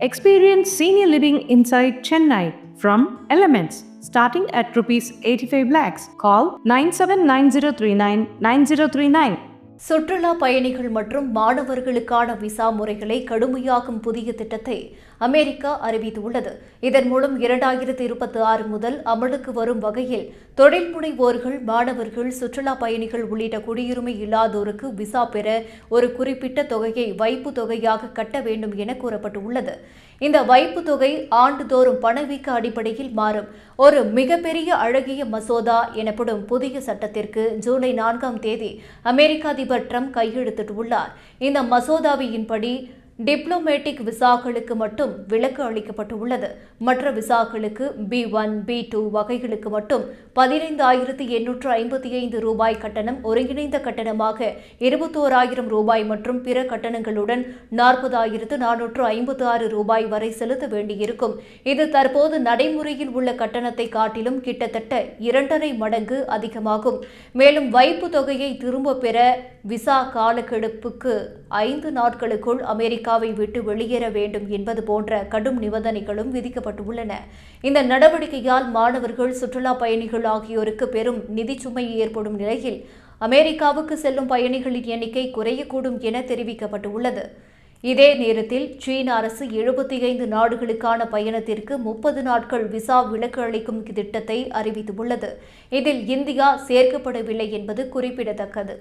Experience senior living inside Chennai from Elements starting at rupees 85 lakhs. Call 979039 9039. சுற்றுலா பயணிகள் மற்றும் மாணவர்களுக்கான விசா முறைகளை கடுமையாக்கும் புதிய திட்டத்தை அமெரிக்கா அறிவித்துள்ளது. இதன் மூலம் இரண்டாயிரத்தி இருபத்தி ஆறு முதல் அமலுக்கு வரும் வகையில் தொழில் முனைவோர்கள் மாணவர்கள் சுற்றுலா பயணிகள் உள்ளிட்ட குடியுரிமை இல்லாதோருக்கு விசா பெற ஒரு குறிப்பிட்ட தொகையை வைப்பு தொகையாக கட்ட வேண்டும் என கூறப்பட்டுள்ளது. இந்த வைப்பு தொகை ஆண்டுதோறும் பணவீக்க அடிப்படையில் மாறும். ஒரு மிகப்பெரிய அழகிய மசோதா எனப்படும் புதிய சட்டத்திற்கு ஜூலை நான்காம் தேதி அமெரிக்க அதிபர் ட்ரம்ப் கையெழுத்திட்டுள்ளார். இந்த மசோதாவின்படி டிப்ளோமேட்டிக் விசாக்களுக்கு மட்டும் விலக்கு அளிக்கப்பட்டுள்ளது. மற்ற விசாக்களுக்கு பி ஒன் பி டூ வகைகளுக்கு மட்டும் பதினைந்தாயிரத்து எண்ணூற்று ஐம்பத்தி ஐந்து ரூபாய் கட்டணம் ஒருங்கிணைந்த கட்டணமாக இருபத்தோராயிரம் ரூபாய் மற்றும் பிற கட்டணங்களுடன் நாற்பதாயிரத்து நானூற்று ஐம்பத்து ஆறு ரூபாய் வரை செலுத்த வேண்டியிருக்கும். இது தற்போது நடைமுறையில் உள்ள கட்டணத்தை காட்டிலும் கிட்டத்தட்ட இரண்டரை மடங்கு அதிகமாகும். மேலும் வைப்பு தொகையை திரும்ப பெற விசா காலக்கெடுப்புக்கு ஐந்து நாட்களுக்குள் அமெரிக்கா அமெரிக்காவை விட்டு வெளியேற வேண்டும் என்பது போன்ற கடும் நிபந்தனைகளும் விதிக்கப்பட்டுள்ளன. இந்த நடவடிக்கையால் மாணவர்கள் சுற்றுலா பயணிகள் ஆகியோருக்கு பெரும் நிதி சுமை ஏற்படும் நிலையில் அமெரிக்காவுக்கு செல்லும் பயணிகளின் எண்ணிக்கை குறையக்கூடும் என தெரிவிக்கப்பட்டுள்ளது. இதே நேரத்தில் சீன அரசு எழுபத்தி ஐந்து நாடுகளுக்கான பயணத்திற்கு முப்பது நாட்கள் விசா விலக்கு அளிக்கும் திட்டத்தை அறிவித்துள்ளது. இதில் இந்தியா சேர்க்கப்படவில்லை என்பது குறிப்பிடத்தக்கது.